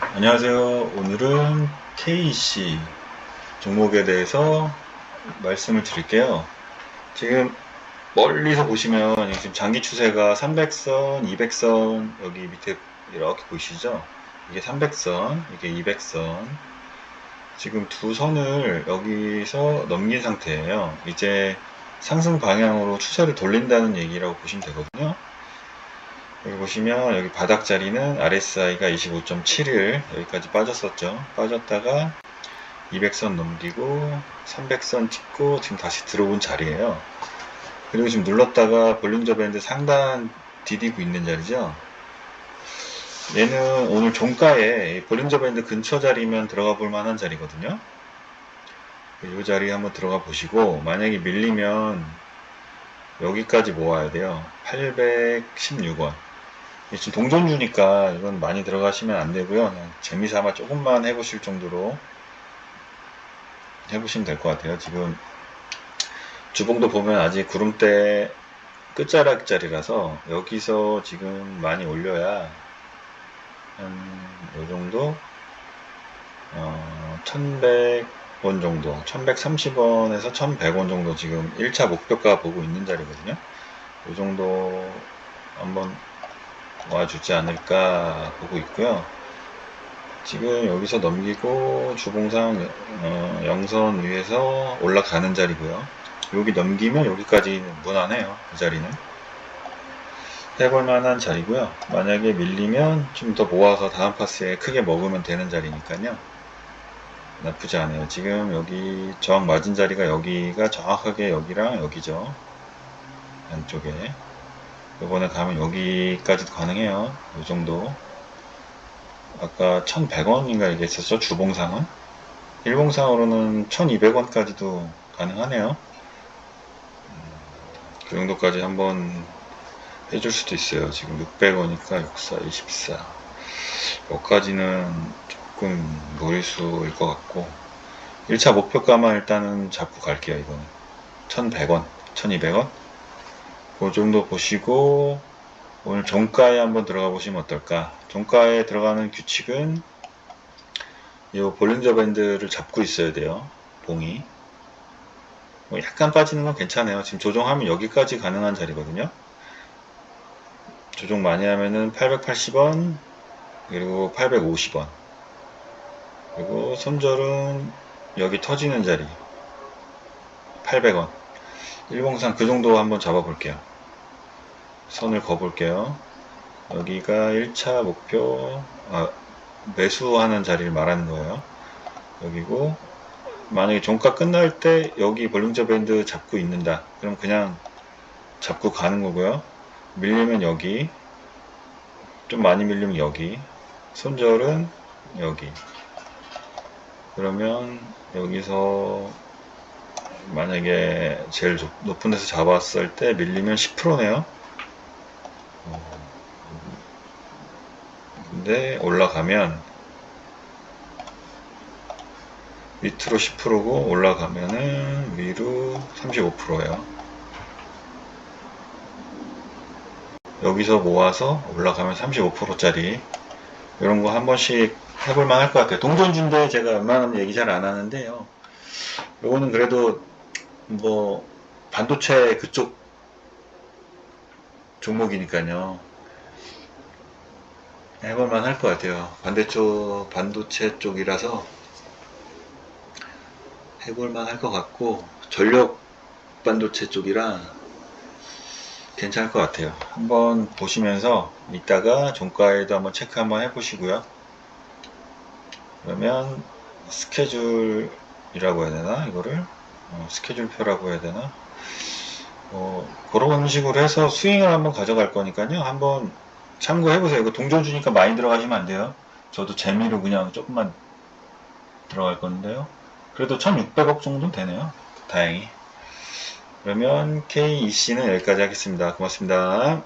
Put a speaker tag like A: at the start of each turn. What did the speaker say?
A: 안녕하세요. 오늘은 KC 종목에 대해서 말씀을 드릴게요. 지금 멀리서 보시면 지금 장기 추세가 300선, 200선 여기 밑에 이렇게 보이시죠? 이게 300선, 이게 200선. 지금 두 선을 여기서 넘긴 상태예요. 이제 상승 방향으로 추세를 돌린다는 얘기라고 보시면 되거든요. 여기 보시면 여기 바닥 자리는 RSI가 25.71 여기까지 빠졌었죠. 빠졌다가 200선 넘기고 300선 찍고 지금 다시 들어온 자리예요. 그리고 지금 눌렀다가 볼륨저 밴드 상단 디디고 있는 자리죠. 얘는 오늘 종가에 이 볼륨저 밴드 근처 자리면 들어가 볼 만한 자리거든요. 이 자리에 한번 들어가 보시고 만약에 밀리면 여기까지 모아야 돼요. 816원. 지금 동전주니까 이건 많이 들어가시면 안 되고요. 그냥 재미삼아 조금만 해보실 정도로 해보시면 될 것 같아요. 지금 주봉도 보면 아직 구름대 끝자락짜리라서 여기서 지금 많이 올려야 한 요 정도 어, 1100원 정도 1130원에서 1100원 정도 지금 1차 목표가 보고 있는 자리거든요. 이 정도 한번 와주지 않을까 보고 있고요. 지금 여기서 넘기고 주봉상 어, 영선 위에서 올라가는 자리고요. 여기 넘기면 여기까지 무난해요. 그 자리는 해볼 만한 자리고요. 만약에 밀리면 좀 더 모아서 다음 파스에 크게 먹으면 되는 자리니까요. 나쁘지 않아요. 지금 여기 저항 맞은 자리가 여기가 정확하게 여기랑 여기죠. 양쪽에 이번에 가면 여기까지도 가능해요. 이 정도. 아까 1100원인가 얘기했었죠. 주봉상은. 일봉상으로는 1200원까지도 가능하네요. 음, 그 정도까지 한번 해줄 수도 있어요. 지금 600원이니까 64, 24. 여기까지는 조금 무리수일 것 같고. 1차 목표가만 일단은 잡고 갈게요. 이거는. 1100원, 1200원. 그 정도 보시고 오늘 종가에 한번 들어가 보시면 어떨까? 종가에 들어가는 규칙은 이 볼린저 밴드를 잡고 있어야 돼요 봉이. 뭐 약간 빠지는 건 괜찮아요. 지금 조정하면 여기까지 가능한 자리거든요. 조정 많이 하면은 880원 그리고 850원. 그리고 손절은 여기 터지는 자리 800원. 일봉상 그 정도 한번 잡아 볼게요 선을 그어볼게요. 여기가 1차 목표, 아, 매수하는 자리를 말하는 거예요. 여기고, 만약에 종가 끝날 때 여기 볼륨저 밴드 잡고 있는다. 그럼 그냥 잡고 가는 거고요. 밀리면 여기, 좀 많이 밀리면 여기, 손절은 여기. 그러면 여기서 만약에 제일 높은 데서 잡았을 때 밀리면 10%네요. 근데 올라가면 밑으로 10%고 올라가면은 위로 35%예요. 여기서 모아서 올라가면 35%짜리 이런 거 한 번씩 해볼 만 할 것 같아요. 동전주인데 제가 웬만하면 얘기 잘 안 하는데요. 요거는 그래도 뭐 반도체 그쪽 종목이니까요. 해볼만 할 것 같아요. 반대쪽 반도체 쪽이라서 해볼만 할 것 같고 전력 반도체 쪽이라 괜찮을 것 같아요. 한번 보시면서 이따가 종가에도 한번 체크 한번 해보시고요. 그러면 스케줄이라고 해야 되나 이거를 어, 스케줄표라고 해야 되나 어, 그런 식으로 해서 스윙을 한번 가져갈 거니까요. 한번 참고해 보세요. 이거 동전 주니까 많이 들어가시면 안 돼요. 저도 재미로 그냥 조금만 들어갈 건데요. 그래도 1600억 정도는 되네요. 다행히. 그러면 KEC는 여기까지 하겠습니다. 고맙습니다.